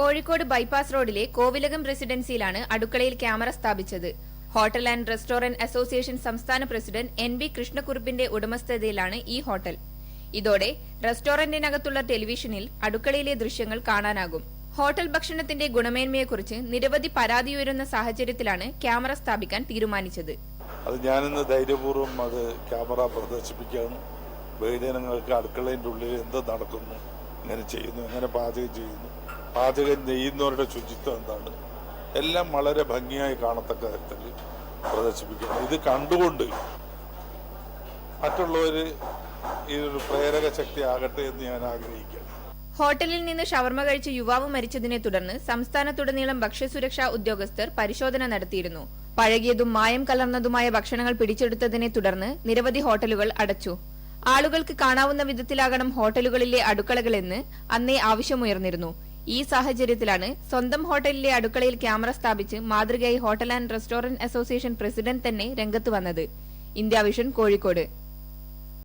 Kozhikode bypass റോഡിലെ കോവിലകം റെസിഡൻസിയിലാണ് അടുക്കളയിൽ camera സ്ഥാപിച്ചത്. ഹോട്ടൽ ആൻഡ് റെസ്റ്റോറന്റ് അസോസിയേഷൻ സംസ്ഥാന പ്രസിഡന്റ് എൻ ബി കൃഷ്ണക്കുറുപ്പിന്റെ ഉടമസ്ഥതയിലാണ് ഈ ഹോട്ടൽ. ഇതോടെ റെസ്റ്റോറന്റിനകത്തുള്ള ടെലിവിഷനിൽ അടുക്കളയിലെ ദൃശ്യങ്ങൾ കാണാനാകും. ഹോട്ടൽ ഭക്ഷണത്തിന്റെ ഗുണമേന്മയെക്കുറിച്ച് നിരവധി പരാതി ഉയരുന്ന സാഹചര്യത്തിലാണ് ക്യാമറ സ്ഥാപിക്കാൻ തീരുമാനിച്ചത്. അത് ഞാനിന്ന് ധൈര്യപൂർവം അത് ക്യാമറ പ്രദർശിപ്പിക്കാനും വൈദ്യനങ്ങൾക്ക് അടുക്കളയിന്റെ ഉള്ളിൽ എന്ത് നടക്കുന്നു എങ്ങനെ ചെയ്യുന്നു എങ്ങനെ പാചകം ചെയ്യുന്നു പാചകം ചെയ്യുന്നവരുടെ ശുചിത്വം എന്താണ്? എല്ലാം വളരെ ഭംഗിയായി കാണത്തക്ക തരത്തിൽ പ്രദർശിപ്പിക്കുന്നത് ഇത് കണ്ടുകൊണ്ട് മറ്റുള്ളവർ ഇതൊരു പ്രേരക ശക്തി ആകട്ടെ എന്ന് ഞാൻ ആഗ്രഹിക്കുകയാണ്. ഹോട്ടലിൽ നിന്ന് ഷവർമ കഴിച്ച യുവാവ് മരിച്ചതിനെ തുടർന്ന് സംസ്ഥാനത്തുടനീളം ഭക്ഷ്യസുരക്ഷാ ഉദ്യോഗസ്ഥർ പരിശോധന നടത്തിയിരുന്നു. പഴകിയതും മായം കലർന്നതുമായ ഭക്ഷണങ്ങൾ പിടിച്ചെടുത്തതിനെ തുടർന്ന് നിരവധി ഹോട്ടലുകൾ അടച്ചു. ആളുകൾക്ക് കാണാവുന്ന വിധത്തിലാകണം ഹോട്ടലുകളിലെ അടുക്കളകളെന്ന് അന്നേ ആവശ്യമുയർന്നിരുന്നു. ഈ സാഹചര്യത്തിലാണ് സ്വന്തം ഹോട്ടലിലെ അടുക്കളയിൽ ക്യാമറ സ്ഥാപിച്ച് മാതൃകയായി hotel and restaurant association president തന്നെ രംഗത്ത് വന്നത്. India vision Kozhikode.